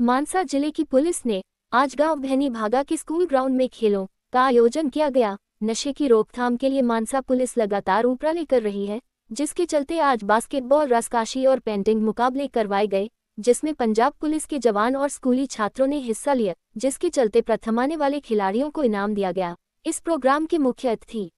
मानसा ज़िले की पुलिस ने आज गाँव बहनी भागा के स्कूल ग्राउंड में खेलों का आयोजन किया गया। नशे की रोकथाम के लिए मानसा पुलिस लगातार उपराले कर रही है, जिसके चलते आज बास्केटबॉल रसकाशी और पेंटिंग मुकाबले करवाए गए, जिसमें पंजाब पुलिस के जवान और स्कूली छात्रों ने हिस्सा लिया, जिसके चलते प्रथम आने वाले खिलाड़ियों को इनाम दिया गया। इस प्रोग्राम के मुख्य अतिथि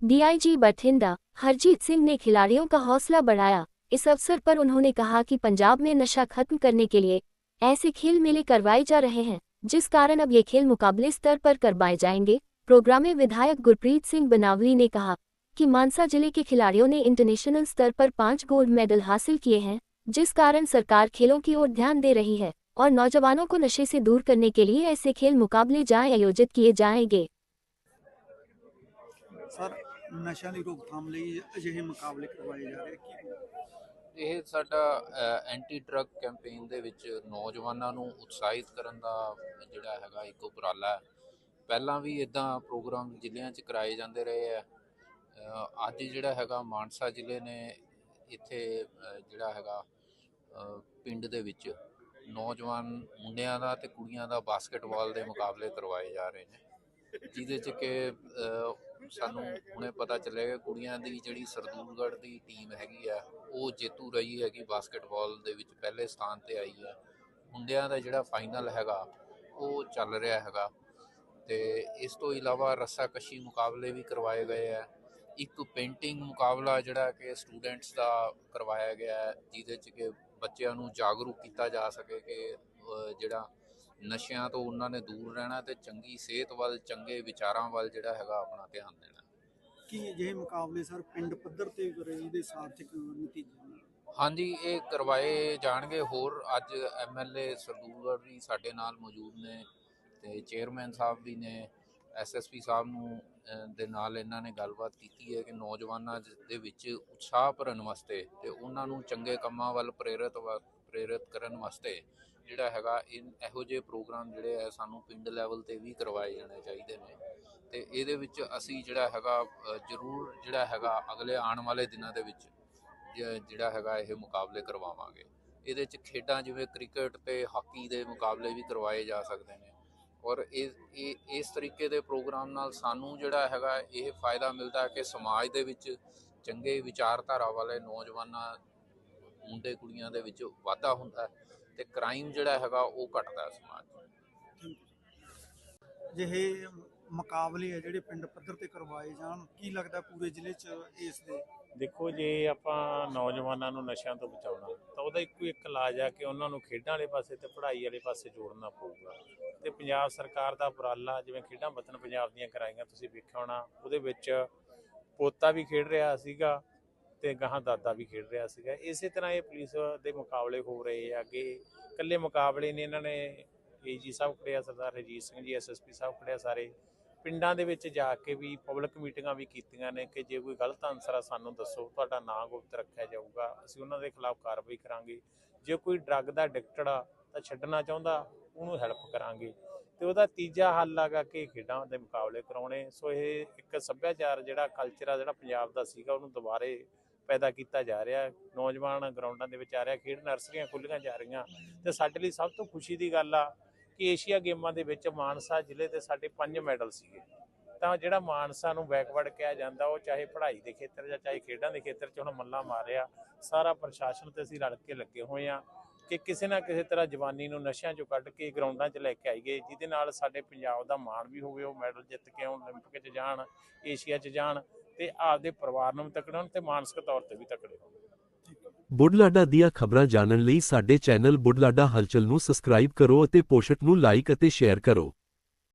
डीआईजी बठिंडा हरजीत सिंह ने खिलाड़ियों का हौसला बढ़ाया। इस अवसर पर उन्होंने कहा कि पंजाब में नशा खत्म करने के लिए ऐसे खेल मेले करवाए जा रहे हैं जिस कारण अब ये खेल मुकाबले स्तर पर करवाए जाएंगे प्रोग्राम में विधायक गुरप्रीत सिंह बनावली ने कहा कि मानसा जिले के खिलाड़ियों ने इंटरनेशनल स्तर पर पांच गोल्ड मेडल हासिल किए हैं जिस कारण सरकार खेलों की ओर ध्यान दे रही है और नौजवानों को नशे से दूर करने के लिए ऐसे खेल मुकाबले जाएं आयोजित किए जाएंगे ਸਰ ਨਸ਼ਿਆਂ ਦੀ ਰੋਕਥਾਮ ਲਈ ਅਜਿਹੇ ਮੁਕਾਬਲੇ ਕਰਵਾਏ ਜਾ ਰਹੇ ਕੀ ਇਹ ਸਾਡਾ ਐਂਟੀ ਡਰੱਗ ਕੈਂਪੇਨ ਦੇ ਵਿੱਚ ਨੌਜਵਾਨਾਂ ਨੂੰ ਉਤਸ਼ਾਹਿਤ ਕਰਨ ਦਾ ਜਿਹੜਾ ਹੈਗਾ ਇੱਕ ਉਪਰਾਲਾ ਹੈ। ਪਹਿਲਾਂ ਵੀ ਇਦਾਂ ਪ੍ਰੋਗਰਾਮ ਜ਼ਿਲ੍ਹਿਆਂ 'ਚ ਕਰਾਏ ਜਾਂਦੇ ਰਹੇ ਆ। ਅੱਜ ਜਿਹੜਾ ਹੈਗਾ ਮਾਨਸਾ ਜ਼ਿਲ੍ਹੇ ਨੇ ਇੱਥੇ ਜਿਹੜਾ ਹੈਗਾ ਪਿੰਡ ਦੇ ਵਿੱਚ ਨੌਜਵਾਨ ਮੁੰਡਿਆਂ ਦਾ ਤੇ ਕੁੜੀਆਂ ਦਾ ਬਾਸਕਟਬਾਲ ਦੇ ਮੁਕਾਬਲੇ ਕਰਵਾਏ ਜਾ ਰਹੇ ਨੇ। ਜਿਹਦੇ 'ਚ ਕਿ ਸਾਨੂੰ ਹੁਣੇ ਪਤਾ ਚੱਲਿਆ ਕਿ ਕੁੜੀਆਂ ਦੀ ਜਿਹੜੀ ਸਰਦੂਲਗੜ੍ਹ ਦੀ ਟੀਮ ਹੈਗੀ ਆ, ਉਹ ਜੇਤੂ ਰਹੀ ਹੈਗੀ ਬਾਸਕਟਬਾਲ ਦੇ ਵਿੱਚ, ਪਹਿਲੇ ਸਥਾਨ ਤੇ ਆਈ ਹੈ ਮੁੰਡਿਆਂ ਦਾ ਜਿਹੜਾ ਫਾਈਨਲ ਹੈਗਾ, ਉਹ ਚੱਲ ਰਿਹਾ ਹੈਗਾ ਤੇ ਇਸ ਤੋਂ ਇਲਾਵਾ ਰੱਸਾਕਸ਼ੀ ਮੁਕਾਬਲੇ ਵੀ ਕਰਵਾਏ ਗਏ ਆ। ਇੱਕ ਪੇਂਟਿੰਗ ਮੁਕਾਬਲਾ ਜਿਹੜਾ ਕਿ ਸਟੂਡੈਂਟਸ ਦਾ ਕਰਵਾਇਆ ਗਿਆ ਹੈ ਜਿਹਦੇ 'ਚ ਕਿ ਬੱਚਿਆਂ ਨੂੰ ਜਾਗਰੂਕ ਕੀਤਾ ਜਾ ਸਕੇ ਕਿ ਜਿਹੜਾ ਨਸ਼ਿਆਂ ਤੋਂ ਉਹਨਾਂ ਨੇ ਦੂਰ ਰਹਿਣਾ ਤੇ ਚੰਗੀ ਸਿਹਤ ਵੱਲ ਚੰਗੇ ਵਿਚਾਰਾਂ ਵੱਲ ਜਿਹੜਾ ਹੈਗਾ ਆਪਣਾ ਧਿਆਨ ਦੇਣਾ। ਕੀ ਅਜਿਹੇ ਮੁਕਾਬਲੇ ਸਰ ਪਿੰਡ ਪੱਧਰ ਤੇ ਕਰੇ ਜਿਹਦੇ ਸਾਰਥਕ ਨਤੀਜੇ? ਹਾਂਜੀ ਇਹ ਕਰਵਾਏ ਜਾਣਗੇ। ਹੋਰ ਅੱਜ ਐਮਐਲਏ ਸਰਦੂਲਗੜ੍ਹ ਵੀ ਸਾਡੇ ਨਾਲ ਮੌਜੂਦ ਨੇ ਤੇ ਚੇਅਰਮੈਨ ਸਾਹਿਬ ਵੀ ਨੇ। ਐਸਐਸਪੀ ਸਾਹਿਬ ਨੂੰ ਦੇ ਨਾਲ ਇਹਨਾਂ ਨੇ ਗੱਲਬਾਤ ਕੀਤੀ ਹੈ ਕਿ ਨੌਜਵਾਨਾਂ ਦੇ ਵਿੱਚ ਉਤਸ਼ਾਹ ਭਰਨ ਵਾਸਤੇ ਤੇ ਉਹਨਾਂ ਨੂੰ ਚੰਗੇ ਕੰਮਾਂ ਵੱਲ ਪ੍ਰੇਰਿਤ ਪ੍ਰੇਰਿਤ ਕਰਨ ਵਾਸਤੇ ਜਿਹੜਾ ਹੈਗਾ ਇਨ ਇਹੋ ਜਿਹੇ ਪ੍ਰੋਗਰਾਮ ਜਿਹੜੇ ਆ, ਸਾਨੂੰ ਪਿੰਡ ਲੈਵਲ ਤੇ ਵੀ ਕਰਵਾਏ ਜਾਣੇ ਚਾਹੀਦੇ ਨੇ। ਤੇ ਇਹਦੇ ਵਿੱਚ ਅਸੀਂ ਜਿਹੜਾ ਹੈਗਾ ਜ਼ਰੂਰ ਜਿਹੜਾ ਹੈਗਾ, ਅਗਲੇ ਆਉਣ ਵਾਲੇ ਦਿਨਾਂ ਦੇ ਵਿੱਚ ਜਿਹੜਾ ਹੈਗਾ, ਇਹ ਮੁਕਾਬਲੇ ਕਰਵਾਵਾਂਗੇ। ਇਹਦੇ ਚ ਖੇਡਾਂ ਜਿਵੇਂ ਕ੍ਰਿਕਟ ਤੇ ਹਾਕੀ ਦੇ ਮੁਕਾਬਲੇ ਵੀ ਕਰਵਾਏ ਜਾ ਸਕਦੇ ਨੇ। ਔਰ ਇਹ ਇਹ, ਇਸ ਤਰੀਕੇ ਦੇ ਪ੍ਰੋਗਰਾਮ ਨਾਲ ਸਾਨੂੰ ਜਿਹੜਾ ਹੈਗਾ, ਇਹ ਫਾਇਦਾ ਮਿਲਦਾ ਕਿ ਸਮਾਜ ਦੇ ਵਿੱਚ ਚੰਗੇ ਵਿਚਾਰਧਾਰਾ ਵਾਲੇ ਨੌਜਵਾਨਾਂ ਮੁੰਡੇ ਕੁੜੀਆਂ ਦੇ ਵਿੱਚ ਵਾਧਾ ਹੁੰਦਾ ਹੈ ਤੇ ਕ੍ਰਾਈਮ ਜਿਹੜਾ ਹੈਗਾ ਉਹ ਘਟਦਾ ਹੈ ਸਮਾਜ 'ਚ। ਅਜਿਹੇ ਮੁਕਾਬਲੇ ਆ ਜਿਹੜੇ ਪਿੰਡ ਪੱਧਰ ਤੇ ਕਰਵਾਏ ਜਾਣ ਕੀ ਲੱਗਦਾ ਪੂਰੇ ਜ਼ਿਲ੍ਹੇ 'ਚ ਇਸ ਦੇ? ਦੇਖੋ ਜੇ ਆਪਾਂ ਨੌਜਵਾਨਾਂ ਨੂੰ ਨਸ਼ਿਆਂ ਤੋਂ ਬਚਾਉਣਾ ਤਾਂ ਉਹਦਾ ਇੱਕੋ ਇੱਕ ਇਲਾਜ ਆ ਕਿ ਉਹਨਾਂ ਨੂੰ ਖੇਡਾਂ ਵਾਲੇ ਪਾਸੇ ਤੇ ਪੜ੍ਹਾਈ ਵਾਲੇ ਪਾਸੇ ਜੋੜਨਾ ਪਊਗਾ। ਤੇ ਪੰਜਾਬ ਸਰਕਾਰ ਦਾ ਉਪਰਾਲਾ ਜਿਵੇਂ ਖੇਡਾਂ ਵਤਨ ਪੰਜਾਬ ਦੀਆਂ ਕਰਾਈਆਂ ਤੁਸੀਂ ਵੇਖਿਆ ਹੋਣਾ ਉਹਦੇ ਵਿੱਚ ਪੋਤਾ ਵੀ ਖੇਡ ਰਿਹਾ ਸੀਗਾ ਤੇ ਗਾਹਾਂ ਦਾਦਾ ਵੀ ਖੇਡ ਰਿਹਾ ਸੀਗਾ। ਇਸੇ ਤਰ੍ਹਾਂ ਇਹ ਪੁਲਿਸ ਦੇ ਮੁਕਾਬਲੇ ਹੋ ਰਹੇ ਆ। ਅੱਗੇ ਇਕੱਲੇ ਮੁਕਾਬਲੇ ਨੇ ਇਹਨਾਂ ਨੇ ਏਜੀ ਸਾਹਿਬ ਖੜਿਆ ਸਰਦਾਰ ਰਜੀਤ ਸਿੰਘ ਜੀ ਐਸਐਸਪੀ ਸਾਹਿਬ ਖੜਿਆ ਸਾਰੇ। ਪਿੰਡਾਂ ਦੇ ਵਿੱਚ ਜਾ ਕੇ ਵੀ ਪਬਲਿਕ ਮੀਟਿੰਗਾਂ ਵੀ ਕੀਤੀਆਂ ਨੇ ਕਿ ਜੇ ਕੋਈ ਗਲਤ ਅਨਸਰ ਆ ਸਾਨੂੰ ਦੱਸੋ, ਤੁਹਾਡਾ ਨਾਂ ਗੁਪਤ ਰੱਖਿਆ ਜਾਊਗਾ, ਅਸੀਂ ਉਹਨਾਂ ਦੇ ਖਿਲਾਫ ਕਾਰਵਾਈ ਕਰਾਂਗੇ। ਜੇ ਕੋਈ ਡਰੱਗ ਦਾ ਐਡਿਕਟਡ ਆ, ਤਾਂ ਛੱਡਣਾ ਚਾਹੁੰਦਾ, ਉਹਨੂੰ ਹੈਲਪ ਕਰਾਂਗੇ। ਤੇ ਉਹਦਾ ਤੀਜਾ ਹੱਲ ਆਗਾ ਕਿ ਖੇਡਾਂ ਦੇ ਮੁਕਾਬਲੇ ਕਰਾਉਣੇ। ਸੋ ਇਹ ਇੱਕ ਸੱਭਿਆਚਾਰ ਜਿਹੜਾ ਕਲਚਰ ਆ, ਜਿਹੜਾ ਪੰਜਾਬ ਦਾ ਸੀਗਾ, ਉਹਨੂੰ ਦੁਬਾਰੇ ਪੈਦਾ ਕੀਤਾ ਜਾ ਰਿਹਾ, ਨੌਜਵਾਨ ਗਰਾਊਂਡਾਂ ਦੇ ਵਿੱਚ ਆ ਰਿਹਾ, ਖੇਡ ਨਰਸਰੀਆਂ ਖੁੱਲੀਆਂ ਜਾ ਰਹੀਆਂ ਤੇ ਸਾਡੇ ਲਈ ਸਭ ਤੋਂ ਖੁਸ਼ੀ ਦੀ ਗੱਲ ਆ ਕਿ ਏਸ਼ੀਆ ਗੇਮਾਂ ਦੇ ਵਿੱਚ ਮਾਨਸਾ ਜ਼ਿਲ੍ਹੇ ਦੇ ਸਾਡੇ ਪੰਜ ਮੈਡਲ ਸੀਗੇ। ਤਾਂ ਜਿਹੜਾ ਮਾਨਸਾ ਨੂੰ ਬੈਕਵਰਡ ਕਿਹਾ ਜਾਂਦਾ, ਉਹ ਚਾਹੇ ਪੜ੍ਹਾਈ ਦੇ ਖੇਤਰ ਜਾਂ ਚਾਹੇ ਖੇਡਾਂ ਦੇ ਖੇਤਰ 'ਚ ਹੁਣ ਮੱਲਾ ਮਾਰਿਆ, ਸਾਰਾ ਪ੍ਰਸ਼ਾਸਨ ਤੇ ਅਸੀਂ ਰਲ ਕੇ ਲੱਗੇ ਹੋਏ ਆ। ਕਿ ਕਿਸੇ ਨਾ ਕਿਸੇ ਤਰ੍ਹਾਂ ਜਵਾਨੀ ਨੂੰ ਨਸ਼ਿਆਂ 'ਚੋਂ ਕੱਢ ਕੇ ਗਰਾਊਂਡਾਂ 'ਚ ਲੈ ਕੇ ਆਈਏ ਜਿਹਦੇ ਨਾਲ ਸਾਡੇ ਪੰਜਾਬ ਦਾ ਮਾਣ ਵੀ ਹੋਵੇ ਉਹ ਮੈਡਲ ਜਿੱਤ ਕੇ ਆਉਣ 올림픽 'ਚ ਜਾਣ ਏਸ਼ੀਆ 'ਚ ਜਾਣ ਤੇ ਆਪਦੇ ਪਰਿਵਾਰ ਨੂੰ ਵੀ ਤਕੜੇ ਹੋਣ ਤੇ ਮਾਨਸਿਕ ਤੌਰ ਤੇ ਵੀ ਤਕੜੇ ਹੋਣ ਬੁਢਲਾਡਾ ਦੀਆਂ ਖਬਰਾਂ ਜਾਣਨ ਲਈ ਸਾਡੇ ਚੈਨਲ ਬੁਢਲਾਡਾ ਹਲਚਲ ਨੂੰ ਸਬਸਕ੍ਰਾਈਬ ਕਰੋ ਅਤੇ ਪੋਸਟ ਨੂੰ ਲਾਈਕ ਅਤੇ ਸ਼ੇਅਰ ਕਰੋ